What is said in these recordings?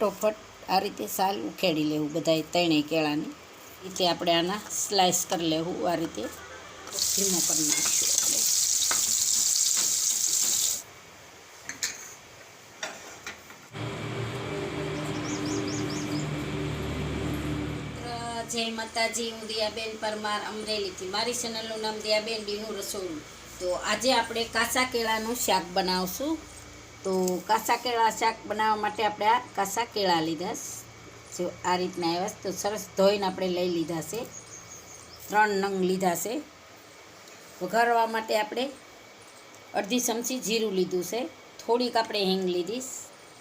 ફટોફટ આ રીતે સાલ ઉખેડી લેવું બધાય ત્રણેય કેળાની. રીતે આપણે આના સ્લાઇસ કરી લેવું, આ રીતે ધીમો કરી નાખીશું જય માતાજી, હું દિયાબેન પરમાર અમરેલીથી. મારી ચેનલનું નામ દિયાબેન ડીનું રસોડું. તો આજે આપણે કાચા કેળાનું શાક બનાવશું. તો કાસા કેળા શાક બનાવવા માટે આપણે આ કાસા કેળા લીધા જો આ રીતના આવ્યા. તો સરસ ધોઈને આપણે લઈ લીધા છે. ત્રણ નંગ લીધા છે. વઘારવા માટે આપણે અડધી ચમચી જીરું લીધું છે. થોડીક આપણે હિંગ લીધીશ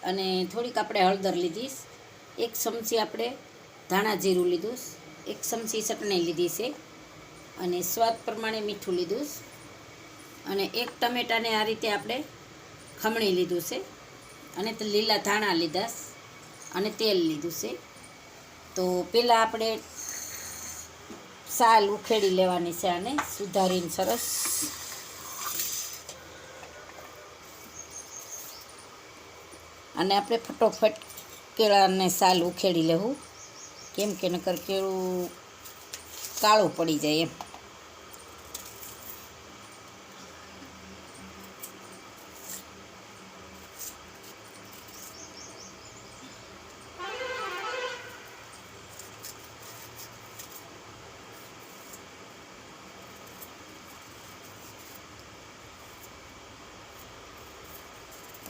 અને થોડીક આપણે હળદર લીધીશ એક ચમચી આપણે ધાણા જીરું લીધું એક ચમચી ચટણી લીધી છે અને સ્વાદ પ્રમાણે મીઠું લીધું અને એક ટમેટાને આ રીતે આપણે ખમણી લીધું છે અને લીલા ધાણા લીધા અને તેલ લીધું છે. તો પહેલાં આપણે સાલ ઉખેડી લેવાની છે આને સુધારીને સરસ. અને આપણે ફટોફટ કેળાને સાલ ઉખેડી લેવું. કેમ કે નકર કેળું કાળું પડી જાય એમ.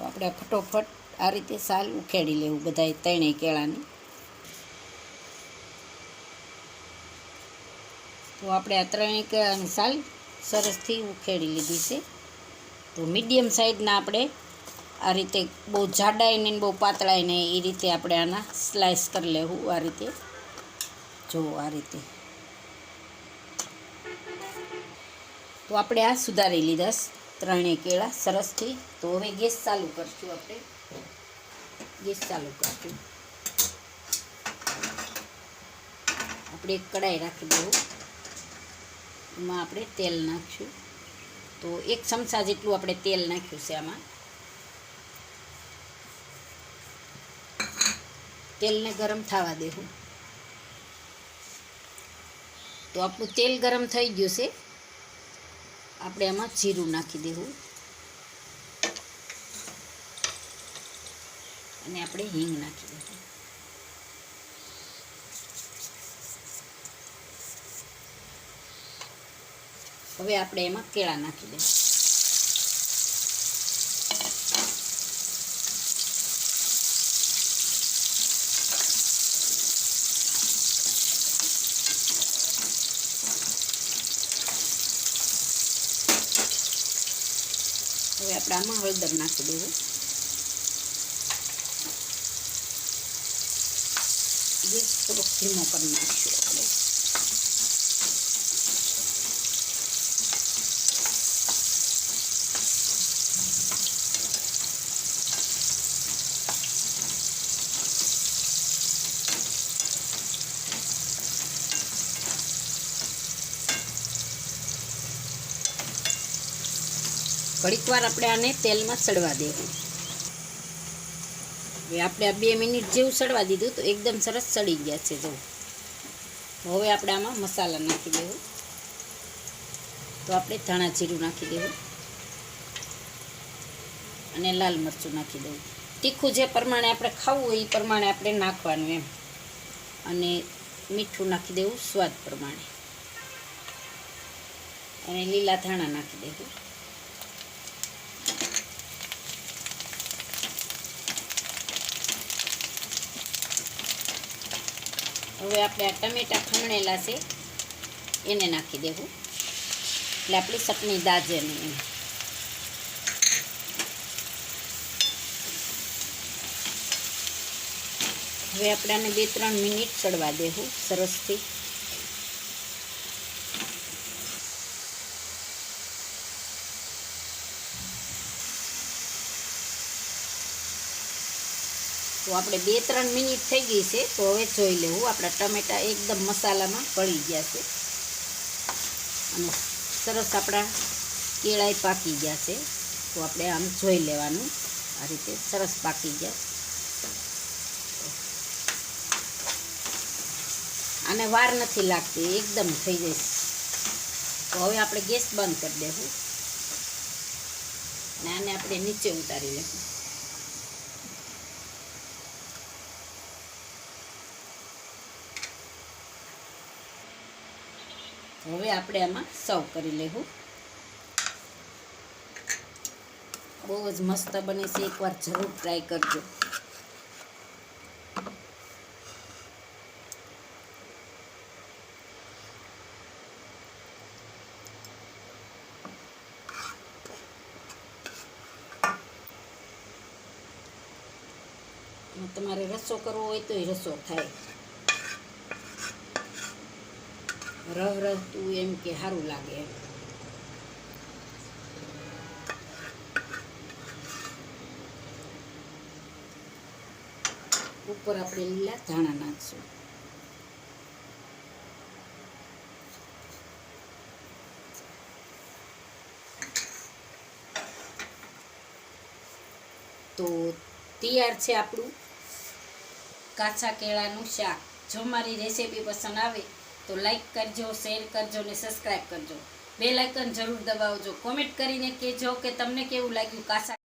આપણે ફટોફટ આ રીતે સાલ ઉખેડી લેવું બધાય ત્રણેય કેળાની. તો આપણે આ ત્રણેય કેળાની સાલ સરસથી ઉખેડી લીધી છે. તો મીડિયમ સાઈઝના આપણે આ રીતે બહુ જાડાઈ ને બહુ પાતળાઈ ને એ રીતે આપણે આના સ્લાઇસ કરી લેવું આ રીતે. જો આ રીતે. તો આપણે આ સુધારી લીધા ત્રણેય કેળા સરસથી તો હવે ગેસ ચાલુ કરશું આપણે. ગેસ ચાલુ કરશું. આપણે એક કડાઈ રાખી દેવું એમાં આપણે તેલ નાખશું. તો એક ચમચા જેટલું આપણે તેલ નાખ્યું છે આમાં. તેલને ગરમ થવા દેવું. તો આપણું તેલ ગરમ થઈ ગયું છે. આપણે એમાં જીરું નાખી દેવું. અને આપણે હિંગ નાખી દેવું. હવે આપણે એમાં કેળા નાખી દઈશું હવે આપણે આમાં હળદર નાખી દેવું ગેસ થોડોક ધીમો કરી નાખીશું આપણે. ઘડીક વાર આપણે આને તેલમાં સડવા દેવું. હવે આપણે આ બે મિનિટ જેવું સડવા દીધું તો એકદમ સરસ સડી ગયા છે જો હવે આપણે આમાં મસાલા નાખી દેવું. તો આપણે ધાણા જીરું નાખી દેવું. અને લાલ મરચું નાખી દેવું. તીખું જે પ્રમાણે આપણે ખાવું હોય એ પ્રમાણે આપણે નાખવાનું એમ. અને મીઠું નાખી દેવું સ્વાદ પ્રમાણે. અને લીલા ધાણા નાખી દેવું. હવે આપણે આ ટમેટા ખમણેલા છે, એને નાખી દેવું. એટલે આપણી ચટણી દાજે નહીં હવે આપણે આને બે ત્રણ મિનિટ ચડવા દેવું સરસથી. તો આપણે બે ત્રણ મિનિટ થઈ ગઈ છે, તો હવે જોઈ લેવું. આપણા ટમેટા એકદમ મસાલામાં પડી ગયા છે. અને સરસ આપણા કેળાય પાકી ગયા છે. તો આપણે આમ જોઈ લેવાનું. આ રીતે સરસ પાકી ગયા. આને વાર નથી લાગતી, એકદમ થઈ જાય તો હવે આપણે ગેસ બંધ કરી દેવું. અને આને આપણે નીચે ઉતારી લેવું. હવે આપણે આમાં સર્વ કરી લેવું. બહુ જ મસ્ત બને છે, એકવાર જરૂર ટ્રાય કરજો. તમારે રસો કરવો હોય તોય રસો થાય. રહ રહતું એમ કે સારું લાગે ઉપર આપણે લીલા ધાણા નાખશું. તો તૈયાર છે આપણું કાચા કેળાનું શાક. જો મારી રેસીપી પસંદ આવે તો લાઈક કરજો શેર કરજો ને સબસ્ક્રાઈબ કરજો. બે લાઇકન જરૂર દબાવજો. કોમેન્ટ કરીને કહેજો કે તમને કેવું લાગ્યું? કાચા